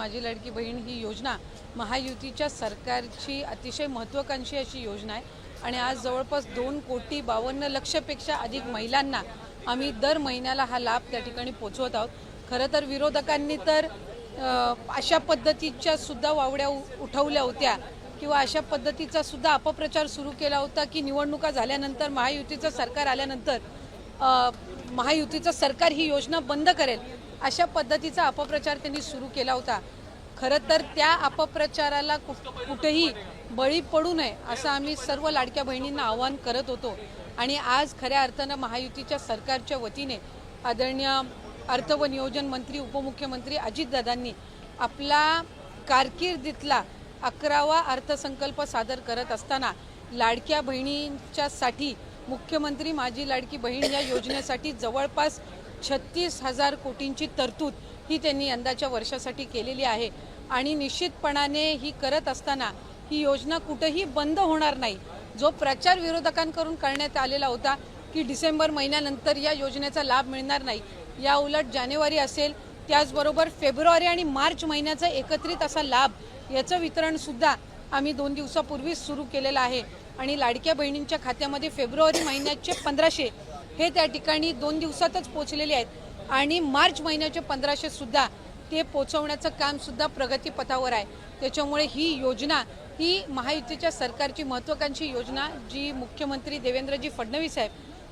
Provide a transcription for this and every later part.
माझी लाडकी बहीण ही योजना महायुतीच्या सरकारची अतिशय महत्त्वाकांक्षी अशी योजना आहे. आणि आज जवळपास दोन कोटी बावन्न लक्षपेक्षा अधिक महिलांना आम्ही दर महिन्याला हा लाभ त्या ठिकाणी पोचवत आहोत. खरं तर विरोधकांनी तर अशा पद्धतीच्या सुद्धा वावड्या उ- उठवल्या होत्या किंवा अशा पद्धतीचा सुद्धा अपप्रचार सुरू केला होता की निवडणुका झाल्यानंतर महायुतीचं सरकार आल्यानंतर महायुतीचं सरकार ही योजना बंद करेल. अशा पद्धतीचा अपप्रचार त्यांनी सुरू केला होता. खरं तर त्या अपप्रचाराला कुठ कुठेही बळी पडू नये असं आम्ही सर्व लाडक्या बहिणींना आवाहन करत होतो. आणि आज खऱ्या अर्थानं महायुतीच्या सरकारच्या वतीने आदरणीय अर्थ व नियोजन मंत्री उपमुख्यमंत्री अजितदादांनी आपला कारकिर्दीतला अकरावा अर्थसंकल्प सादर करत असताना लाडक्या बहिणींच्यासाठी मुख्यमंत्री माझी लाडकी बहीण या योजनेसाठी जवळपास छत्तीस हजार कोटींची तरतूद ही त्यांनी यंदाच्या वर्षासाठी केलेली आहे. आणि निश्चितपणाने ही करत असताना ही योजना कुठेही बंद होणार नाही. जो प्रचार विरोधकांकडून करण्यात आलेला होता की डिसेंबर महिन्यानंतर या योजनेचा लाभ मिळणार नाही या उलट जानेवारी असेल त्याचबरोबर फेब्रुवारी आणि मार्च महिन्याचा एकत्रित असा लाभ याचं वितरणसुद्धा आम्ही दोन दिवसापूर्वीच सुरू केलेलं आहे. आणि लाडक्या बहिणींच्या खात्यामध्ये फेब्रुवारी महिन्याचे पंधराशे हे त्या ठिकाणी दोन दिवसातच पोचलेले आहेत. आणि मार्च महिन्याचे पंधराशे सुद्धा ते पोचवण्याचं काम सुद्धा प्रगतीपथावर आहे. त्याच्यामुळे ही योजना ही महायुतीच्या सरकारची महत्त्वाकांक्षी योजना जी मुख्यमंत्री देवेंद्रजी फडणवीस साहेब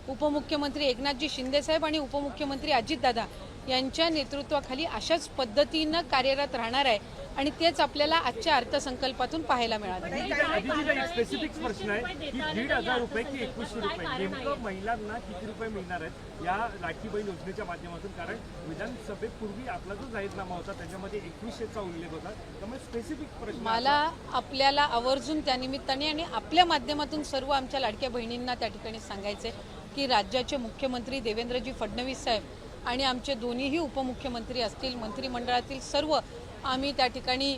उपमुख्यमंत्री एकनाथजी शिंदे साहेब आणि उपमुख्यमंत्री अजितदादा यांच्या नेतृत्वाखाली अशाच पद्धतीनं कार्यरत राहणार आहे आणि तेच आपल्याला आजच्या अर्थसंकल्पातून पाहायला मिळालं. स्पेसिफिक प्रश्न आहे की दीड हजार रुपये की एकवीसशे रुपये? नेमकं महिलांना किती रुपये मिळणार आहेत या बहीण योजनेच्या माध्यमातून? कारण विधानसभेपूर्वी आपला जो जाहीरनामा होता त्याच्यामध्ये एकवीसशेचा उल्लेख होता. त्यामुळे स्पेसिफिक प्रश्न मला आपल्याला आवर्जून त्या निमित्ताने आणि आपल्या माध्यमातून सर्व आमच्या लाडक्या बहिणींना त्या ठिकाणी सांगायचे की राज्याचे मुख्यमंत्री देवेंद्रजी फडणवीस साहेब आणि आमचे दोन्हीही उपमुख्यमंत्री असतील मंत्रिमंडळातील सर्व आम्ही त्या ठिकाणी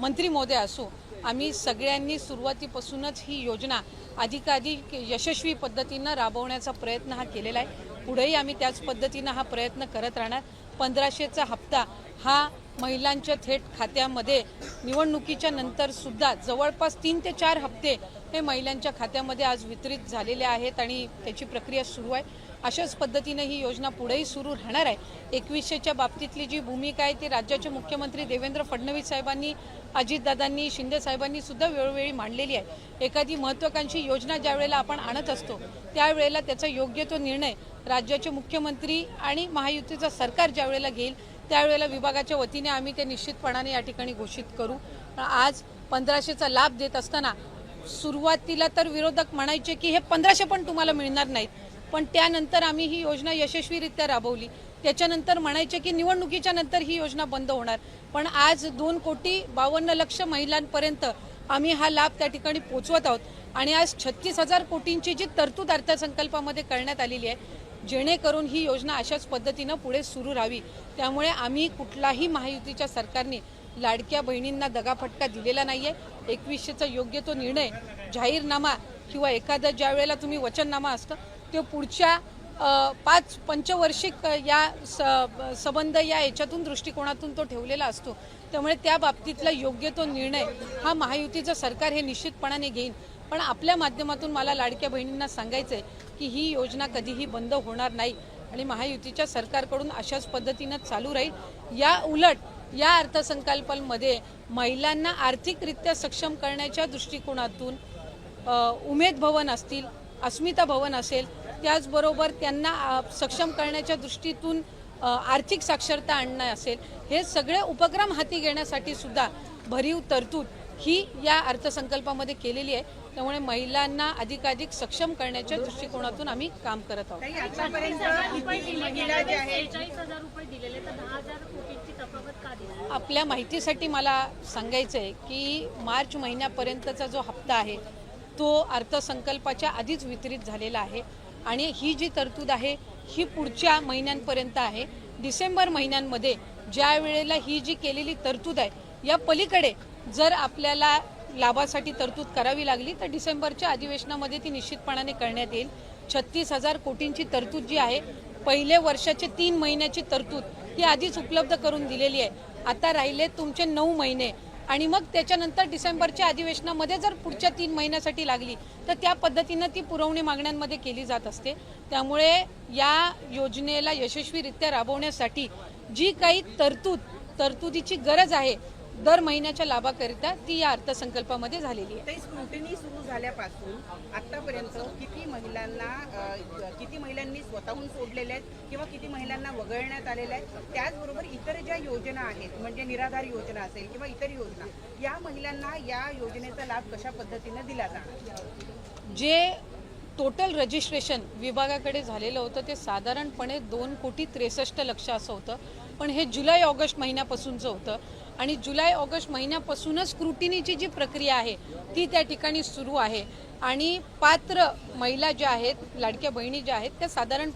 मंत्री महोदय असू आम्ही सगळ्यांनी सुरुवातीपासूनच ही योजना अधिकाधिक यशस्वी पद्धतीनं राबवण्याचा प्रयत्न हा केलेला आहे. पुढेही आम्ही त्याच पद्धतीनं हा प्रयत्न करत राहणार. पंधराशेचा हप्ता हा महिलांच्या थेट खात्यामध्ये निवडणुकीच्या नंतरसुद्धा जवळपास तीन ते चार हप्ते हे महिलांच्या खात्यामध्ये आज वितरित झालेले आहेत आणि त्याची प्रक्रिया सुरू आहे. अशाच पद्धतीने ही योजना पुढेही सुरू राहणार आहे. एकवीसशेच्या बाबतीतली जी भूमिका आहे ती राज्याचे मुख्यमंत्री देवेंद्र फडणवीस साहेबांनी अजितदादांनी शिंदे साहेबांनी सुद्धा वेळोवेळी मांडलेली आहे. एखादी महत्त्वाकांक्षी योजना ज्या वेळेला आपण आणत असतो त्यावेळेला त्याचा योग्य तो निर्णय राज्याचे मुख्यमंत्री आणि महायुतीचं सरकार ज्या वेळेला घेईल त्यावेळेला विभागाच्या वतीने आम्ही ते निश्चितपणाने या ठिकाणी घोषित करू. आज पंधराशेचा लाभ देत असताना सुरुवातीला तर विरोधक म्हणायचे की हे पंधराशे पण तुम्हाला मिळणार नाहीत. पण त्यानंतर आम्ही ही योजना यशस्वीरित्या राबवली. त्याच्यानंतर म्हणायचे की निवडणुकीच्या नंतर ही योजना बंद होणार. पण आज दोन कोटी बावन्न लक्ष महिलांपर्यंत आम्ही हा लाभ त्या ठिकाणी पोचवत आहोत. आणि आज छत्तीस हजार कोटींची जी तरतूद अर्थसंकल्पामध्ये करण्यात आलेली आहे जेणेकरून ही योजना अशाच पद्धतीनं पुढे सुरू राहावी. त्यामुळे आम्ही कुठलाही महायुतीच्या सरकारने लाडक्या बहिणींना दगाफटका दिलेला नाही आहे एकवीसशेचा योग्य तो निर्णय जाहीरनामा किंवा एखादं ज्या वेळेला तुम्ही वचननामा असतं तो पुढच्या पाच पंचवर्षिक या स- संबंध या याच्यातून दृष्टिकोनातून तो ठेवलेला असतो. त्यामुळे त्या बाबतीतला योग्य तो निर्णय हा महायुतीचं सरकार हे निश्चितपणाने घेईन. पण आपल्या माध्यमातून मला लाडक्या बहिणींना सांगायचं आहे की ही योजना कधीही बंद होणार नाही आणि महायुतीच्या सरकारकडून अशाच पद्धतीनं चालू राहील. या उलट या अर्थसंकल्पामध्ये महिलांना आर्थिकरित्या सक्षम करण्याच्या दृष्टिकोनातून उमेद भवन असतील अस्मिता भवन असेल त्याचबरोबर त्यांना सक्षम करण्याच्या दृष्टीतून आर्थिक साक्षरता आणणं असेल हे सगळे उपक्रम हाती घेण्यासाठी सुद्धा भरीव तरतूद ही या अर्थसंकल्पामध्ये केलेली आहे. त्यामुळे महिलांना अधिकाधिक सक्षम करण्याच्या दृष्टिकोनातून आम्ही काम करत आहोत. आपल्या माहितीसाठी मला सांगायचं आहे की मार्च महिन्यापर्यंतचा जो हप्ता आहे तो अर्थसंकल्पाच्या आधीच वितरित झालेला आहे. आणि ही जी तरतूद आहे ही पुढच्या महिन्यांपर्यंत आहे. डिसेंबर महिन्यांमध्ये ज्या वेळेला ही जी केलेली तरतूद आहे या पलीकडे जर आपल्याला लाभासाठी तरतूद करावी लागली तर डिसेंबरच्या अधिवेशनामध्ये ती निश्चितपणाने करण्यात येईल. छत्तीस हजार कोटींची तरतूद जी आहे पहिले वर्षाचे तीन महिन्याची तरतूद ही आधीच उपलब्ध करून दिलेली आहे. आता राहिले तुमचे नऊ महिने. आणि मग त्याच्यानंतर डिसेंबरच्या अधिवेशनामध्ये जर पुढच्या तीन महिन्यासाठी लागली तर त्या पद्धतीनं ती पुरवणी मागण्यांमध्ये केली जात असते. त्यामुळे या योजनेला यशस्वीरित्या राबवण्यासाठी जी काही तरतूद तरतुदीची गरज आहे दर महिन्याच्या लाभाकरिता ती या अर्थसंकल्पामध्ये झालेली आहे. स्क्रुटिनी सुरू झाल्यापासून आतापर्यंत किती महिलांना किती महिलांनी स्वतःहून सोडलेल्या आहेत किंवा किती महिलांना वगळण्यात आलेल्या आहेत त्याचबरोबर इतर ज्या योजना आहेत म्हणजे निराधार योजना असेल किंवा इतर योजना या महिलांना या योजनेचा लाभ कशा पद्धतीने दिला जाणार? जे टोटल रजिस्ट्रेशन विभागाकडे झालेलं होतं ते साधारणपणे दोन कोटी त्रेसष्ट लक्ष असं होतं. पण हे जुलै ऑगस्ट महिन्यापासूनचं होतं. आणि जुलै ऑगस्ट महिन्यापासूनच स्क्रुटिनीची जी प्रक्रिया आहे ती त्या ठिकाणी सुरू आहे. आणि पात्र महिला ज्या आहेत लाडक्या बहिणी ज्या आहेत त्या साधारणपणे